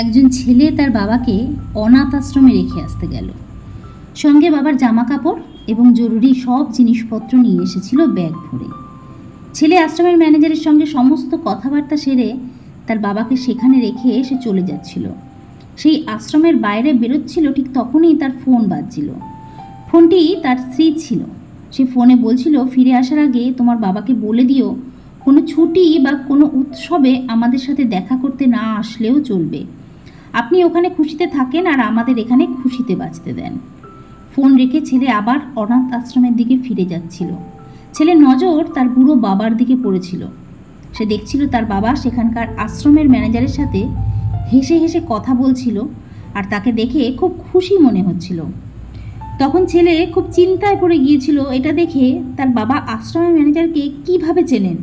একজন ছেলে তার বাবাকে অনাথ আশ্রমে রেখে আসতে গেল। সঙ্গে বাবার জামা কাপড় এবং জরুরি সব জিনিসপত্র নিয়ে এসেছিল ব্যাগ ভরে। ছেলে আশ্রমের ম্যানেজারের সঙ্গে সমস্ত কথাবার্তা সেরে তার বাবাকে সেখানে রেখে সে চলে যাচ্ছিল। সেই আশ্রমের বাইরে বেরোচ্ছিল, ঠিক তখনই তার ফোন বাজছিল। ফোনটি তার স্ত্রী ছিল। সে ফোনে বলছিল, ফিরে আসার আগে তোমার বাবাকে বলে দিও, কোনো ছুটি বা কোনো উৎসবে আমাদের সাথে দেখা করতে না আসলেও চলবে। আপনি ওখানে খুশিতে থাকেন আর আমাদের এখানে খুশিতে বাঁচতে দেন। ফোন রেখে ছেলে আবার অনাথ আশ্রমের দিকে ফিরে যাচ্ছিল। ছেলের নজর তার বুড়ো বাবার দিকে পড়েছিল। সে দেখছিল তার বাবা সেখানকার আশ্রমের ম্যানেজারের সাথে হেসে হেসে কথা বলছিল আর তাকে দেখে খুব খুশি মনে হচ্ছিল। তখন ছেলে খুব চিন্তায় পড়ে গিয়েছিল, এটা দেখে তার বাবা আশ্রমের ম্যানেজারকে কীভাবে চেনেন?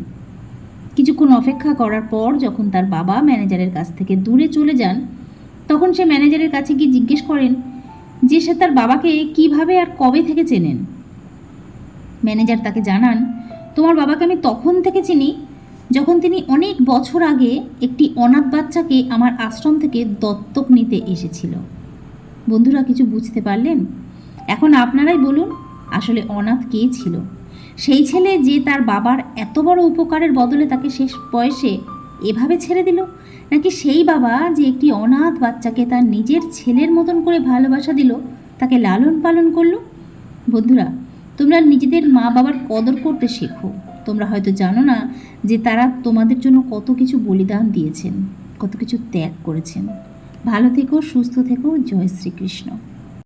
কিছুক্ষণ অপেক্ষা করার পর যখন তার বাবা ম্যানেজারের কাছ থেকে দূরে চলে যান তখন সে ম্যানেজারের কাছে গিয়ে জিজ্ঞেস করেন যে সে তার বাবাকে কীভাবে আর কবে থেকে চেনেন? ম্যানেজার তাকে জানান, তোমার বাবাকে আমি তখন থেকে চিনি যখন তিনি অনেক বছর আগে একটি অনাথ বাচ্চাকে আমার আশ্রম থেকে দত্তক নিতে এসেছিল। বন্ধুরা, কিছু বুঝতে পারলেন? এখন আপনারাই বলুন, আসলে অনাথ কে ছিল? সেই ছেলে যে তার বাবার এত বড় উপকারের বদলে তাকে শেষ বয়সে এভাবে ছেড়ে দিল? নাকি সেই বাবা যে একটি অনাথ বাচ্চাকে তার নিজের ছেলের মতন করে ভালোবাসা দিল, তাকে লালন পালন করল? বন্ধুরা, তোমরা নিজেদের মা বাবার কদর করতে শেখো। তোমরা হয়তো জানো না যে তারা তোমাদের জন্য কত কিছু বলিদান দিয়েছেন, কত কিছু ত্যাগ করেছেন। ভালো থেকো, সুস্থ থেকো। জয় শ্রীকৃষ্ণ।